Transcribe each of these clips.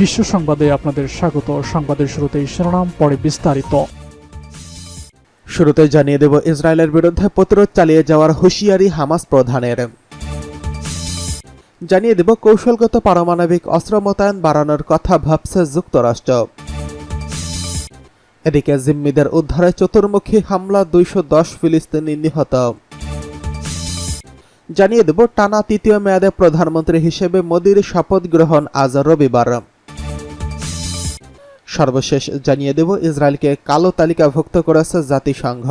বিশ্ব সংবাদে আপনাদের স্বাগত। সংবাদের শুরুতেই শিরোনাম, পরে বিস্তারিত। শুরুতে জানিয়ে দেব, ইসরায়েলের বিরুদ্ধে প্রতিরোধ চালিয়ে যাওয়ার হুঁশিয়ারি হামাস প্রধানের। জানিয়ে দেব, কৌশলগত পারমাণবিক অস্ত্র মোতায়েন বাড়ানোর কথা ভাবছে যুক্তরাষ্ট্র। এদিকে জিম্মিদের উদ্ধারে চতুর্মুখী হামলা, দুইশো দশ ফিলিস্তিনি নিহত। জানিয়ে দেব, টানা তৃতীয় মেয়াদে প্রধানমন্ত্রী হিসেবে মোদীর শপথ গ্রহণ আজ রবিবার। সর্বশেষ জানিয়ে দেব, ইসরায়েলকে কালো তালিকাভুক্ত করেছে জাতিসংঘ।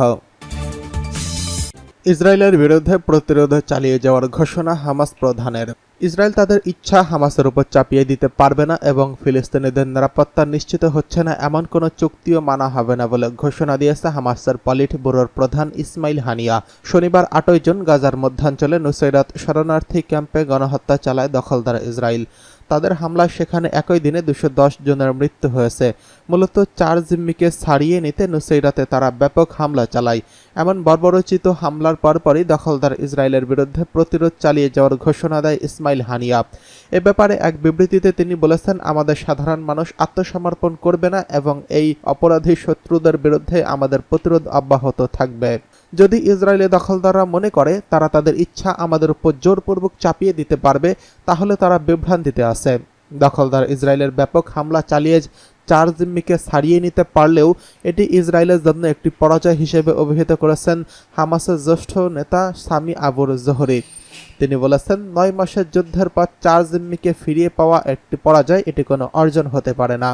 ইসরায়েলের বিরুদ্ধে প্রতিরোধ চালিয়ে যাওয়ার ঘোষণা হামাস প্রধানের। ইসরায়েল তাদের ইচ্ছা হামাসের উপর চাপিয়ে দিতে পারবে না এবং ফিলিস্তিনিদের নিরাপত্তা নিশ্চিত হচ্ছে না, এমন কোনো চুক্তিও মানা হবে না বলে ঘোষণা দিয়েছে হামাসের পলিট ব্যুরোর প্রধান ইসমাইল হানিয়া। শনিবার আটই জুন গাজার মধ্যাঞ্চলে নুসৈরাত শরণার্থী ক্যাম্পে গণহত্যা চালায় দখলদার ইসরায়েল। তাদের হামলায় সেখানে একই দিনে দুশো জনের মৃত্যু হয়েছে। মূলত চার জিম্মিকে ছাড়িয়ে নিতে নুসৈরাতে তারা ব্যাপক হামলা চালায়। এমন বর্বরচিত হামলার পরপরই দখলদার ইসরায়েলের বিরুদ্ধে প্রতিরোধ চালিয়ে যাওয়ার ঘোষণা দেয় ইসমাইল হানিয়া। এ ব্যাপারে এক বিবৃতিতে তিনি বলেছেন, আমাদের সাধারণ মানুষ আত্মসমর্পণ করবে না এবং এই অপরাধী শত্রুদের বিরুদ্ধে আমাদের প্রতিরোধ অব্যাহত থাকবে। যদি ইসরায়েলি দখলদাররা মনে করে তারা তাদের ইচ্ছা আমাদের উপর জোরপূর্বক চাপিয়ে দিতে পারবে, তাহলে তারা বিভ্রান্তিতে আছে। দখলদার ইসরায়েলের ব্যাপক হামলা চালিয়ে চার জিম্মিকে ছাড়িয়ে নিতে পারলেও এটি ইসরায়েলের জন্য একটি পরাজয় হিসেবে অভিহিত করেছেন হামাসের জ্যেষ্ঠ নেতা সামি আবুর জোহরি। তিনি বলেছেন, নয় মাসের যুদ্ধের পর চার জিম্মিকে ফিরিয়ে পাওয়া একটি পরাজয় এটি কোনো অর্জন হতে পারে না।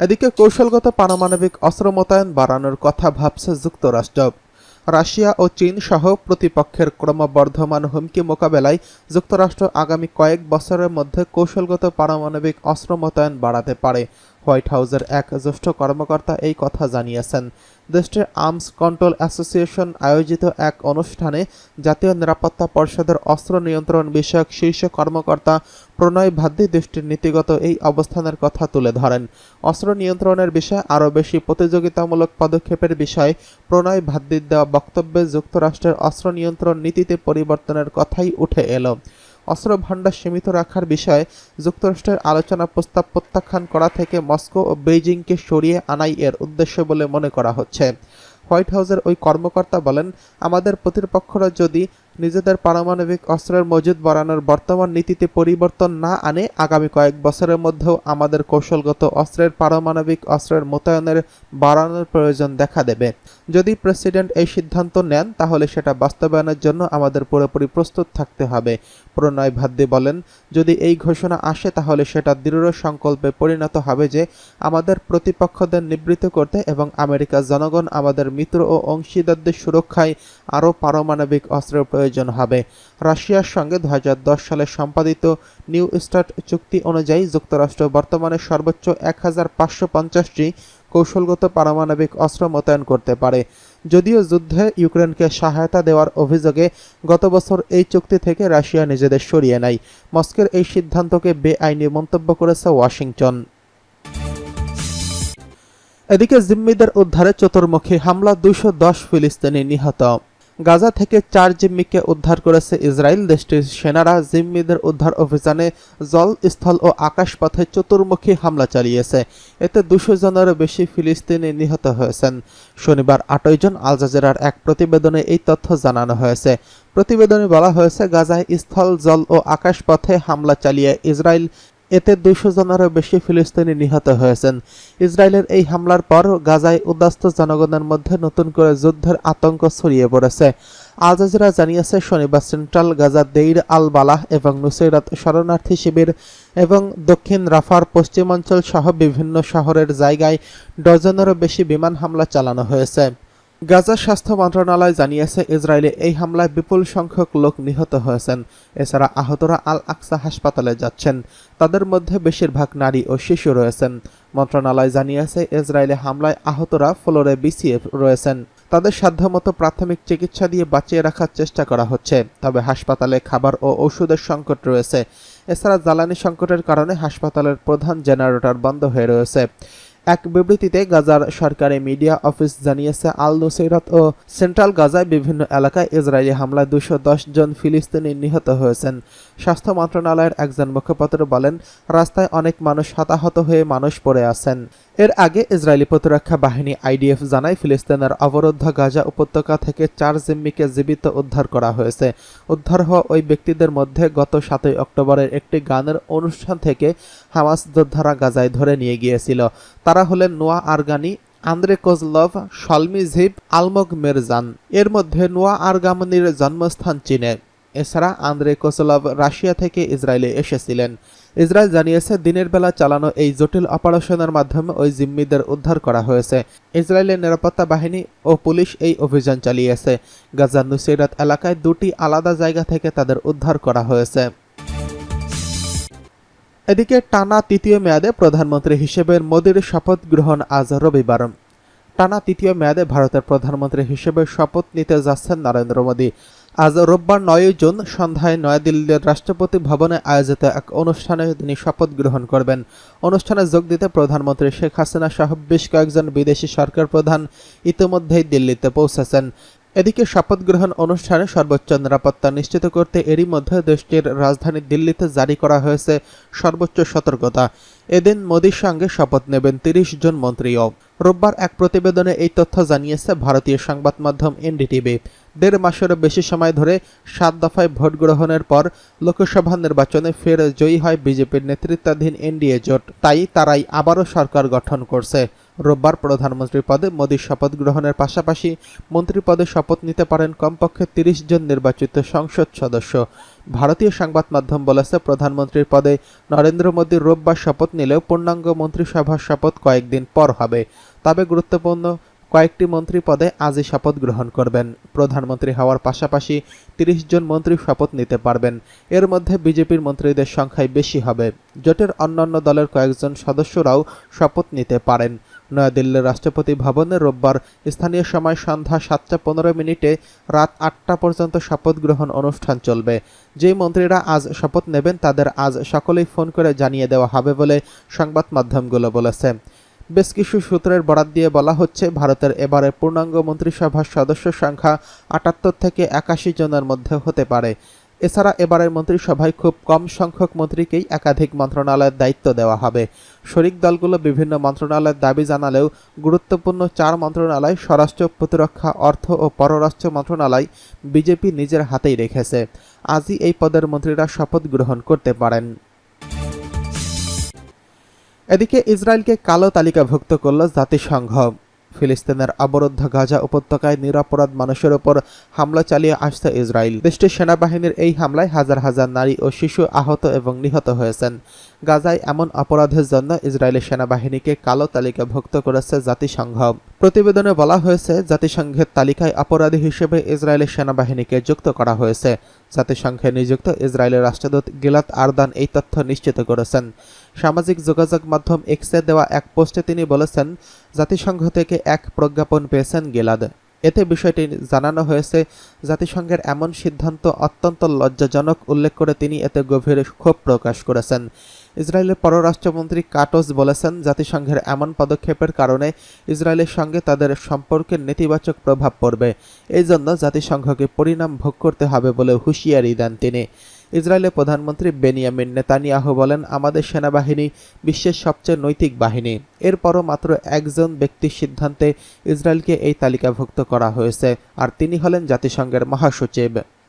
এদিকে কৌশলগত পারমাণবিক অস্ত্র মোতায়েন বাড়ানোর কথা ভাবছে যুক্তরাষ্ট্র। রাশিয়া ও চীন সহ প্রতিপক্ষের ক্রমবর্ধমান হুমকি মোকাবেলায় যুক্তরাষ্ট্র আগামী কয়েক বছরের মধ্যে কৌশলগত পারমাণবিক অস্ত্র মোতায়েন বাড়াতে পারে। হোয়াইট হাউসের এক জ্যেষ্ঠ কর্মকর্তা এই কথা জানিয়েছেন। দেশটির আর্মস কন্ট্রোল অ্যাসোসিয়েশন আয়োজিত এক অনুষ্ঠানে জাতীয় নিরাপত্তা পরিষদের অস্ত্র নিয়ন্ত্রণ বিষয়ক শীর্ষ কর্মকর্তা প্রণয় ভাদ্দি দেশটির নীতিগত এই অবস্থানের কথা তুলে ধরেন। অস্ত্র নিয়ন্ত্রণের বিষয়ে আরও বেশি প্রতিযোগিতামূলক পদক্ষেপের বিষয়ে প্রণয় ভাদ্দির দেওয়া বক্তব্যে যুক্তরাষ্ট্রের অস্ত্র নিয়ন্ত্রণ নীতিতে পরিবর্তনের কথাই উঠে এলো। অস্ত্র ভাণ্ডার সীমিত রাখার বিষয়ে যুক্তরাষ্ট্রের আলোচনা প্রস্তাব প্রত্যাখ্যান করা থেকে মস্কো ও বেইজিংকে সরিয়ে আনাই এর উদ্দেশ্য বলে মনে করা হচ্ছে। হোয়াইট হাউসের ওই কর্মকর্তা বলেন, আমাদের প্রতিপক্ষরা যদি নিজেদের পারমাণবিক অস্ত্রের মজুদ বাড়ানোর বর্তমান নীতিতে পরিবর্তন না আনে আগামী কয়েক বছরের মধ্যেও আমাদের কৌশলগত অস্ত্রের পারমাণবিক অস্ত্রের মোতায়েনের বাড়ানোর প্রয়োজন দেখা দেবে। যদি প্রেসিডেন্ট এই সিদ্ধান্ত নেন, তাহলে সেটা বাস্তবায়নের জন্য আমাদের পুরোপুরি প্রস্তুত থাকতে হবে, প্রণয় ভাদ্যে বলেন। যদি এই ঘোষণা আসে, তাহলে সেটা দৃঢ় সংকল্পে পরিণত হবে যে আমাদের প্রতিপক্ষদের নিবৃত্ত করতে এবং আমেরিকার জনগণ আমাদের মিত্র ও অংশীদারদের সুরক্ষায় আরও পারমাণবিক অস্ত্রের প্রয়োজন হবে। রাশিয়ার সঙ্গে দু হাজার দশ সালে সম্পাদিত নিউ স্টার্ট চুক্তি অনুযায়ী যুক্তরাষ্ট্র বর্তমানে সর্বোচ্চ এক হাজার কৌশলগত পারমাণবিক অস্ত্র মোতায়েন করতে পারে। যদিও যুদ্ধে ইউক্রেনকে সহায়তা দেওয়ার অভিযোগে গত বছর এই চুক্তি থেকে রাশিয়া নিজেদের সরিয়ে নেয়। মস্কের এই সিদ্ধান্তকে বেআইনি মন্তব্য করেছে ওয়াশিংটন। এদিকে জিম্মিদের উদ্ধারে চতুর্মুখী হামলা দুইশো দশ ফিলিস্তিনি নিহত। গাজা থেকে চার জিম্মিকে উদ্ধার করেছে ইসরায়েল। দেশটির সেনারা জিম্মিদের উদ্ধার অভিযানে জল স্থল ও আকাশপথে চতুর্মুখী হামলা চালিয়েছে। এতে দুশো জনেরও বেশি ফিলিস্তিনি নিহত হয়েছেন। শনিবার আটই জন আল জাজেরার এক প্রতিবেদনে এই তথ্য জানানো হয়েছে। প্রতিবেদনে বলা হয়েছে, গাজায় স্থল, জল ও আকাশপথে হামলা চালিয়ে ইসরায়েল এতে দুশো জনেরও বেশি ফিলিস্তিনি নিহত হয়েছেন। ইসরায়েলের এই হামলার পর গাজায় উদ্বাস্ত জনগণের মধ্যে নতুন করে যুদ্ধের আতঙ্ক ছড়িয়ে পড়েছে। আল জানিয়েছে, শনিবার সেন্ট্রাল গাজা দেইর আল বালাহ এবং নুসৈরাত শরণার্থী শিবির এবং দক্ষিণ রাফার পশ্চিমাঞ্চল সহ বিভিন্ন শহরের জায়গায় ডজনেরও বেশি বিমান হামলা চালানো হয়েছে। গাজা স্বাস্থ্য মন্ত্রণালয় জানিয়েছে ইসরায়েলে এই হামলায় বিপুল সংখ্যক লোক নিহত হয়েছেন। এছাড়া আহতরা আল আকসা হাসপাতালে যাচ্ছেন। তাদের মধ্যে বেশিরভাগ নারী ও শিশু রয়েছেন। মন্ত্রণালয় জানিয়েছে ইসরায়েলে হামলায় আহতরা ফ্লোরে বিসিএফ রয়েছেন। তাদের সাধ্যমতো প্রাথমিক চিকিৎসা দিয়ে বাঁচিয়ে রাখার চেষ্টা করা হচ্ছে। তবে হাসপাতালে খাবার ও ওষুধের সংকট রয়েছে। এছাড়া জ্বালানি সংকটের কারণে হাসপাতালের প্রধান জেনারেটর বন্ধ হয়ে রয়েছে। এক বিবৃতিতে গাজার সরকারি মিডিয়া অফিস জানিয়েছে আল নুসৈরত ও সেন্ট্রাল গাজায় বিভিন্ন এলাকায় ইসরায়েলি হামলায় দুশো জন ফিলিস্তিনি নিহত হয়েছেন। স্বাস্থ্য মন্ত্রণালয়ের একজন মুখপাত্র বলেন, রাস্তায় অনেক মানুষ হতাহত হয়ে মানুষ পড়ে আছেন। এর আগে ইসরায়েলি প্রতিরক্ষা বাহিনী আইডিএফ জানায় ফিলিস্তিনের অবরুদ্ধ গাজা উপত্যকা থেকে চার জিম্মিকে জীবিত উদ্ধার করা হয়েছে। উদ্ধার হওয়া ওই ব্যক্তিদের মধ্যে গত সাতই অক্টোবরের একটি গানের অনুষ্ঠান থেকে হামাস যোদ্ধারা গাজায় ধরে নিয়ে গিয়েছিল। তারা হলেন নোয়া আরগানি, আন্দ্রে কোজলভ, সলমি ঝিপ আলমগ মেরজান এর মধ্যে নোয়া আরগামনির জন্মস্থান চীনে। এছাড়া আন্দ্রে কোসলভ রাশিয়া থেকে ইসরায়েলে এসেছিলেন। ইসরায়েল জানিয়েছে, দিনের বেলা চালানো এই জটিল অপারেশনের মাধ্যমে ওই জিম্মিদের উদ্ধার করা হয়েছে। ইসরায়েলের নিরাপত্তা বাহিনী ও পুলিশ এই অভিযান চালিয়েছে। গাজার নুসিরাত এলাকায় দুটি আলাদা জায়গা থেকে তাদের উদ্ধার করা হয়েছে। এদিকে টানা তৃতীয় মেয়াদে প্রধানমন্ত্রী হিসেবে মোদীর শপথ গ্রহণ আজ রবিবার। টানা তৃতীয় মেয়াদে ভারতের প্রধানমন্ত্রী হিসেবে শপথ নিতে যাচ্ছেন নরেন্দ্র মোদী। আজ রোববার নয় জুন, সন্ধ্যায় নয়াদিল্লির রাষ্ট্রপতি ভবনে আয়োজিত এক অনুষ্ঠানে তিনি শপথ গ্রহণ করবেন। অনুষ্ঠানে যোগ দিতে প্রধানমন্ত্রী শেখ হাসিনা সহ বেশ কয়েকজন বিদেশি সরকার প্রধান ইতিমধ্যেই দিল্লিতে পৌঁছেছেন। এদিকে শপথ গ্রহণ অনুষ্ঠানে সর্বোচ্চ নিরাপত্তা নিশ্চিত করতে এরই মধ্যে দেশটির রাজধানী দিল্লিতে জারি করা হয়েছে সর্বোচ্চ সতর্কতা। এদিন মোদীর সঙ্গে শপথ নেবেন তিরিশ জন মন্ত্রীও। রোববার এক প্রতিবেদনে এই তথ্য জানিয়েছে ভারতীয় সংবাদ মাধ্যম এনডিটিভি। দেড় মাসেরও বেশি সময় ধরে সাত দফায় ভোট গ্রহণের পর লোকসভা নির্বাচনে ফের জয়ী হয় বিজেপির নেতৃত্বাধীন এনডিএ জোট। তাই তারাই আবারও সরকার গঠন করছে। রোববার প্রধানমন্ত্রী পদে মোদীর শপথ গ্রহণের পাশাপাশি মন্ত্রী পদে শপথ নিতে পারেন কমপক্ষে তিরিশ জন নির্বাচিত সংসদ সদস্য। ভারতীয় সংবাদ মাধ্যম বলেছে, প্রধানমন্ত্রীর পদে নরেন্দ্র মোদী রোববার শপথ নিলেও পূর্ণাঙ্গ মন্ত্রিসভার শপথ কয়েকদিন পর হবে। তবে গুরুত্বপূর্ণ কয়েকটি মন্ত্রী পদে আজই শপথ গ্রহণ করবেন। প্রধানমন্ত্রী হওয়ার পাশাপাশি তিরিশ জন মন্ত্রী শপথ নিতে পারবেন। এর মধ্যে বিজেপির মন্ত্রীদের সংখ্যাই বেশি হবে। জোটের অন্যান্য দলের কয়েকজন সদস্যরাও শপথ নিতে পারেন। নয়াদিল্লির রাষ্ট্রপতি ভবনে রোববার স্থানীয় সময় সন্ধ্যা সাতটা পনেরো মিনিটে রাত আটটা পর্যন্ত শপথ গ্রহণ অনুষ্ঠান চলবে। যে মন্ত্রীরা আজ শপথ নেবেন, তাদের আজ সকলেই ফোন করে জানিয়ে দেওয়া হবে বলে সংবাদ মাধ্যমগুলো বলেছে। বেশ কিছু সূত্রের বরাত দিয়ে বলা হচ্ছে, ভারতের এবারে পূর্ণাঙ্গ মন্ত্রিসভার সদস্য সংখ্যা আটাত্তর থেকে একাশি জনের মধ্যে হতে পারে। এছাড়া এবারের মন্ত্রিসভায় খুব কম সংখ্যক মন্ত্রীকেই একাধিক মন্ত্রণালয়ের দায়িত্ব দেওয়া হবে। শরিক দলগুলো বিভিন্ন মন্ত্রণালয়ের দাবি জানালেও গুরুত্বপূর্ণ চার মন্ত্রণালয় স্বরাষ্ট্র প্রতিরক্ষা, অর্থ ও পররাষ্ট্র মন্ত্রণালয় বিজেপি নিজের হাতেই রেখেছে। আজই এই পদের মন্ত্রীরা শপথ গ্রহণ করতে পারেন। এদিকে ইসরায়েলকে কালো তালিকাভুক্ত করল জাতিসংঘ। ফিলিস্তিনের অবরুদ্ধ গাজা উপত্যকায় নিরাপরাধ মানুষের ওপর হামলা চালিয়ে আসছে ইসরায়েল। দেশটির সেনাবাহিনীর এই হামলায় হাজার হাজার নারী ও শিশু আহত এবং নিহত হয়েছেন। গাজায় এমন অপরাধের জন্য ইসরায়েলের সেনাবাহিনীকে কালো তালিকাভুক্ত করেছে জাতিসংঘ। প্রতিবেদনে বলা হয়েছে, জাতিসংঘের তালিকায় অপরাধী হিসেবে ইসরায়েলের সেনাবাহিনীকে যুক্ত করা হয়েছে। জাতিসংঘে নিযুক্ত ইসরায়েলের রাষ্ট্রদূত গিলাত আরদান এই তথ্য নিশ্চিত করেছেন। সামাজিক যোগাযোগ মাধ্যম এক্সে দেওয়া এক পোস্টে তিনি বলেছেন, জাতিসংঘ থেকে এক প্রজ্ঞাপন পেয়েছেন গেলাদ। এতে বিষয়টি জানানো হয়েছে, জাতিসংঘের এমন সিদ্ধান্ত অত্যন্ত লজ্জাজনক, উল্লেখ করে তিনি এতে গভীর ক্ষোভ প্রকাশ করেছেন। ইসরায়েলের পররাষ্ট্রমন্ত্রী কাটোস বলেছেন, জাতিসংঘের এমন পদক্ষেপের কারণে ইসরায়েলের সঙ্গে তাদের সম্পর্কের নেতিবাচক প্রভাব পড়বে। এই জন্য জাতিসংঘকে পরিণাম ভোগ করতে হবে বলে হুঁশিয়ারি দেন তিনি। ইসরায়েলের প্রধানমন্ত্রী বেনিয়ামিন নেতানিয়াহ বলেন, আমাদের সেনাবাহিনী বিশ্বের সবচেয়ে নৈতিক বাহিনী। এরপরও মাত্র একজন ব্যক্তির সিদ্ধান্তে ইসরায়েলকে এই তালিকাভুক্ত করা হয়েছে। আর তিনি হলেন জাতিসংঘের মহাসচিব।